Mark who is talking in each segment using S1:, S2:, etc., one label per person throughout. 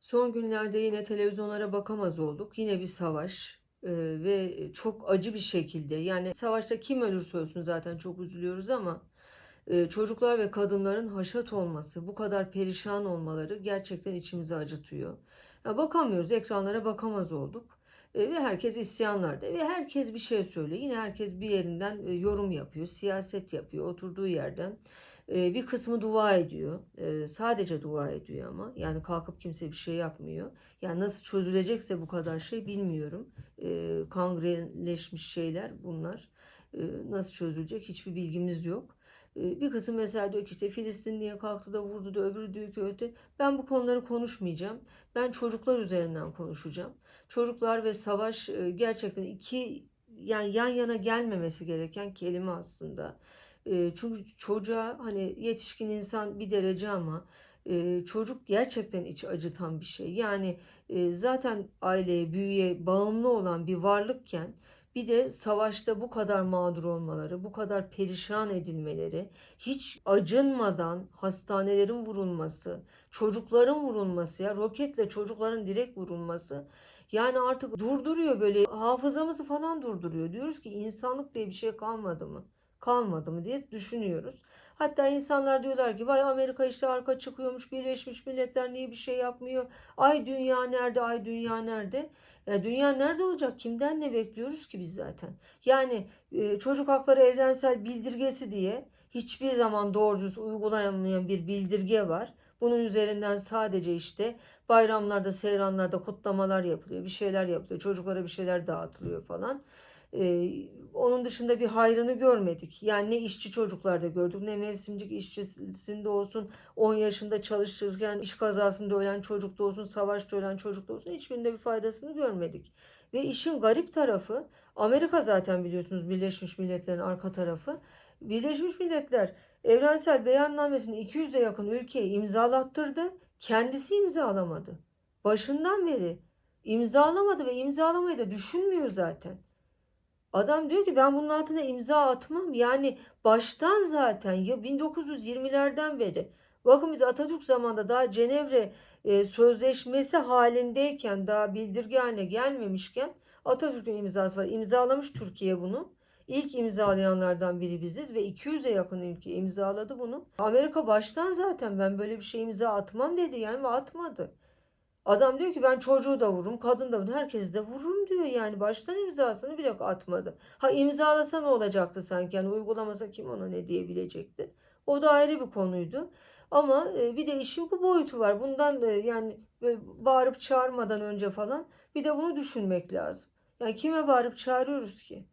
S1: Son günlerde yine televizyonlara bakamaz olduk. Yine bir savaş eee, ve çok acı bir şekilde yani savaşta kim ölürse ölsün zaten çok üzülüyoruz ama eee, çocuklar ve kadınların haşat olması, bu kadar perişan olmaları gerçekten içimizi acıtıyor. Ya bakamıyoruz, ekranlara bakamaz olduk. E, ve herkes isyanlarda ve herkes bir şey söylüyor. Yine herkes bir yerinden e, yorum yapıyor, siyaset yapıyor oturduğu yerden. E, bir kısmı dua ediyor. E, sadece dua ediyor ama. Yani kalkıp kimse bir şey yapmıyor. Yani nasıl çözülecekse bu kadar şey bilmiyorum. Kangrenleşmiş şeyler bunlar. Nasıl çözülecek hiçbir bilgimiz yok. E, bir kısım mesela diyor ki işte Filistin niye kalktı da vurdu da öbürü diyor ki öte. Ben bu konuları konuşmayacağım. Ben çocuklar üzerinden konuşacağım. Çocuklar ve savaş e, gerçekten iki yani yan yana gelmemesi gereken kelime aslında. E, Çünkü çocuğa hani yetişkin insan bir derece ama e, çocuk gerçekten iç acıtan bir şey. Yani zaten aileye, büyüye bağımlı olan bir varlıkken bir de savaşta bu kadar mağdur olmaları, bu kadar perişan edilmeleri, hiç acınmadan hastanelerin vurulması, çocukların vurulması ya roketle çocukların direkt vurulması yani artık durduruyor böyle hafızamızı falan durduruyor. Diyoruz ki insanlık diye bir şey kalmadı mı? Kalmadı mı diye düşünüyoruz. Hatta insanlar diyorlar ki vay Amerika işte arka çıkıyormuş Birleşmiş Milletler niye bir şey yapmıyor? Ay dünya nerede? Ay dünya nerede? Ya dünya nerede olacak? Kimden ne bekliyoruz ki biz zaten? Yani e, çocuk hakları evrensel bildirgesi diye hiçbir zaman doğru düz uygulanamayan bir bildirge var. Bunun üzerinden sadece işte bayramlarda, seyranlarda kutlamalar yapılıyor, bir şeyler yapılıyor, çocuklara bir şeyler dağıtılıyor falan. Ee, onun dışında bir hayrını görmedik. Yani ne işçi çocuklarda gördük ne mevsimcik işçisinde olsun 10 yaşında çalışırken iş kazasında ölen çocukta olsun savaşta ölen çocukta olsun hiçbirinde bir faydasını görmedik. Ve işin garip tarafı Amerika zaten biliyorsunuz Birleşmiş Milletler'in arka tarafı. Birleşmiş Milletler evrensel beyannamesini 200'e yakın ülkeye imzalattırdı. Kendisi imzalamadı. Başından beri imzalamadı ve imzalamayı da düşünmüyor zaten. Adam diyor ki ben bunun altına imza atmam. Yani baştan zaten ya 1920'lerden beri. Bakın biz Atatürk zamanında daha Cenevre e, Sözleşmesi halindeyken daha bildirge haline gelmemişken Atatürk'ün imzası var. İmzalamış Türkiye bunu. İlk imzalayanlardan biri biziz ve 200'e yakın ülke imzaladı bunu. Amerika baştan zaten ben böyle bir şey imza atmam dedi yani ve atmadı. Adam diyor ki ben çocuğu da vururum, kadın da vururum, herkesi de vururum diyor yani. Baştan imzasını bile atmadı. Ha imzalasa ne olacaktı sanki? Yani uygulamasa kim ona ne diyebilecekti? O da ayrı bir konuydu. Ama e, bir de işin bu boyutu var. Bundan da yani bağırıp çağırmadan önce falan bir de bunu düşünmek lazım. Yani kime bağırıp çağırıyoruz ki?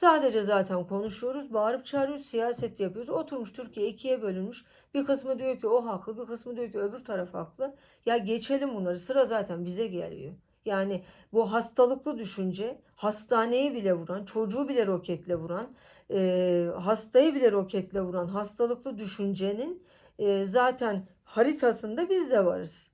S1: Sadece zaten konuşuyoruz, bağırıp çağırıyoruz, siyaset yapıyoruz. Oturmuş Türkiye ikiye bölünmüş. Bir kısmı diyor ki o haklı, bir kısmı diyor ki öbür taraf haklı. Ya geçelim bunları. Sıra zaten bize geliyor. Yani bu hastalıklı düşünce hastaneyi bile vuran, çocuğu bile roketle vuran, e, hastayı bile roketle vuran hastalıklı düşüncenin e, zaten haritasında biz de varız.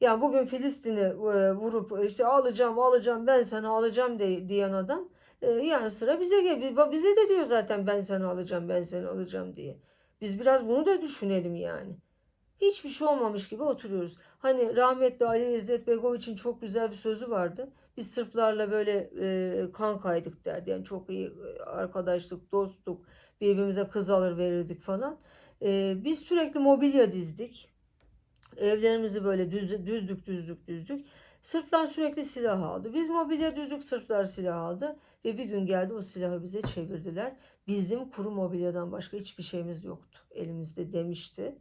S1: Yani bugün Filistin'i e, vurup işte alacağım alacağım ben seni alacağım de, diyen adam e, yani sıra bize gel. Bize de diyor zaten ben seni alacağım ben seni alacağım diye. Biz biraz bunu da düşünelim yani. Hiçbir şey olmamış gibi oturuyoruz. Hani rahmetli Ali İzzet Begoviç'in çok güzel bir sözü vardı. Biz Sırplarla böyle e, kan kaydık derdi. Yani çok iyi e, arkadaşlık, dostluk, birbirimize kız alır verirdik falan. E, biz sürekli mobilya dizdik. Evlerimizi böyle düz, düzdük, düzdük, düzdük. Sırplar sürekli silah aldı. Biz mobilya düzdük, Sırplar silah aldı. Ve bir gün geldi o silahı bize çevirdiler. Bizim kuru mobilyadan başka hiçbir şeyimiz yoktu elimizde demişti.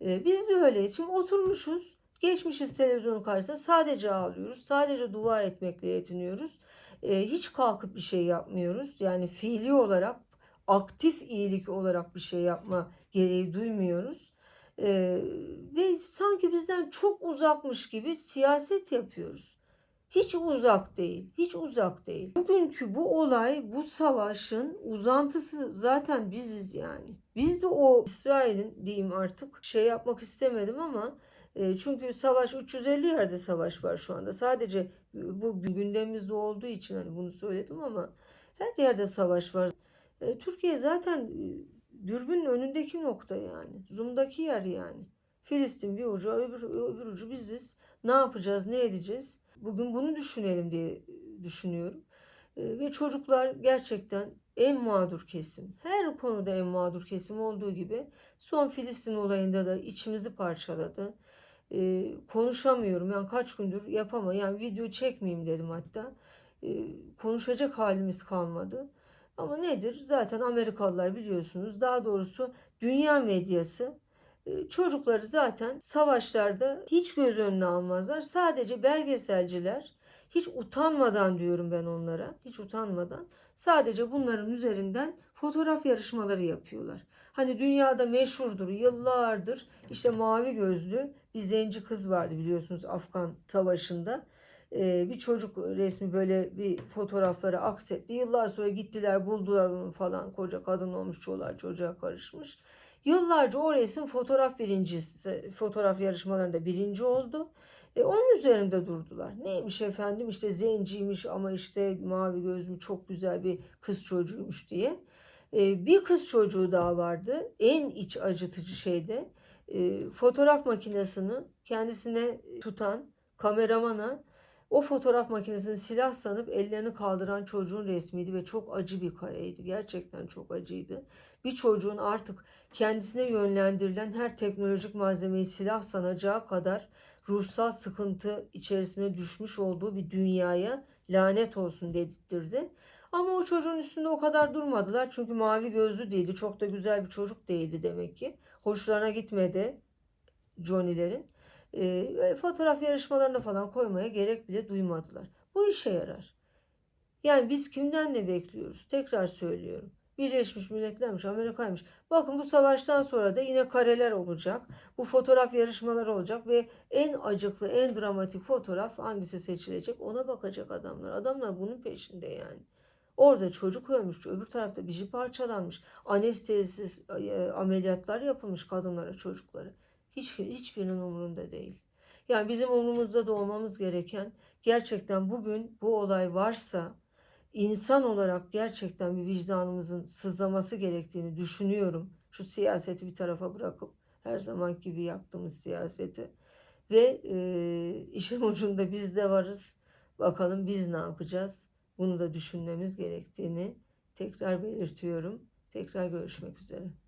S1: Ee, biz de öyleyiz. Şimdi oturmuşuz. Geçmişiz televizyonun karşısında sadece ağlıyoruz. Sadece dua etmekle yetiniyoruz. Ee, hiç kalkıp bir şey yapmıyoruz. Yani fiili olarak aktif iyilik olarak bir şey yapma gereği duymuyoruz. Ee, ve sanki bizden çok uzakmış gibi siyaset yapıyoruz. Hiç uzak değil, hiç uzak değil. Bugünkü bu olay, bu savaşın uzantısı zaten biziz yani. Biz de o İsrail'in diyeyim artık şey yapmak istemedim ama e, çünkü savaş 350 yerde savaş var şu anda. Sadece bu gündemimizde olduğu için hani bunu söyledim ama her yerde savaş var. E, Türkiye zaten dürbünün önündeki nokta yani. Zoom'daki yer yani. Filistin bir ucu, öbür, öbür ucu biziz. Ne yapacağız, ne edeceğiz? Bugün bunu düşünelim diye düşünüyorum. E, Ve çocuklar gerçekten en mağdur kesim. Her konuda en mağdur kesim olduğu gibi son Filistin olayında da içimizi parçaladı. E, konuşamıyorum yani kaç gündür yapamam. Yani video çekmeyeyim dedim hatta. E, konuşacak halimiz kalmadı. Ama nedir? Zaten Amerikalılar biliyorsunuz. Daha doğrusu dünya medyası e, çocukları zaten savaşlarda hiç göz önüne almazlar. Sadece belgeselciler hiç utanmadan diyorum ben onlara. Hiç utanmadan sadece bunların üzerinden fotoğraf yarışmaları yapıyorlar. Hani dünyada meşhurdur yıllardır işte mavi gözlü bir zenci kız vardı biliyorsunuz Afgan savaşında. Ee, bir çocuk resmi böyle bir fotoğrafları aksetti. Yıllar sonra gittiler buldular onu falan. Koca kadın olmuş çoluğa çocuğa karışmış. Yıllarca o resim fotoğraf birincisi, fotoğraf yarışmalarında birinci oldu. E, onun üzerinde durdular. Neymiş efendim işte zenciymiş ama işte mavi gözlü çok güzel bir kız çocuğuymuş diye. E, bir kız çocuğu daha vardı. En iç acıtıcı şeyde e, fotoğraf makinesini kendisine tutan kameramana o fotoğraf makinesini silah sanıp ellerini kaldıran çocuğun resmiydi ve çok acı bir kareydi. Gerçekten çok acıydı. Bir çocuğun artık kendisine yönlendirilen her teknolojik malzemeyi silah sanacağı kadar ruhsal sıkıntı içerisine düşmüş olduğu bir dünyaya lanet olsun dedirtti. Ama o çocuğun üstünde o kadar durmadılar. Çünkü mavi gözlü değildi. Çok da güzel bir çocuk değildi demek ki. Hoşlarına gitmedi Johnny'lerin. E, fotoğraf yarışmalarına falan koymaya gerek bile duymadılar. Bu işe yarar. Yani biz kimden ne bekliyoruz? Tekrar söylüyorum. Birleşmiş Milletler'miş, Amerika'ymış. Bakın bu savaştan sonra da yine kareler olacak. Bu fotoğraf yarışmaları olacak ve en acıklı, en dramatik fotoğraf hangisi seçilecek ona bakacak adamlar. Adamlar bunun peşinde yani. Orada çocuk ölmüş, öbür tarafta şey parçalanmış. Anestezisiz ameliyatlar yapılmış kadınlara, çocuklara. Hiç, hiçbirinin umurunda değil. Yani bizim umurumuzda da olmamız gereken gerçekten bugün bu olay varsa insan olarak gerçekten bir vicdanımızın sızlaması gerektiğini düşünüyorum. Şu siyaseti bir tarafa bırakıp her zaman gibi yaptığımız siyaseti ve e, işin ucunda biz de varız. Bakalım biz ne yapacağız? Bunu da düşünmemiz gerektiğini tekrar belirtiyorum. Tekrar görüşmek üzere.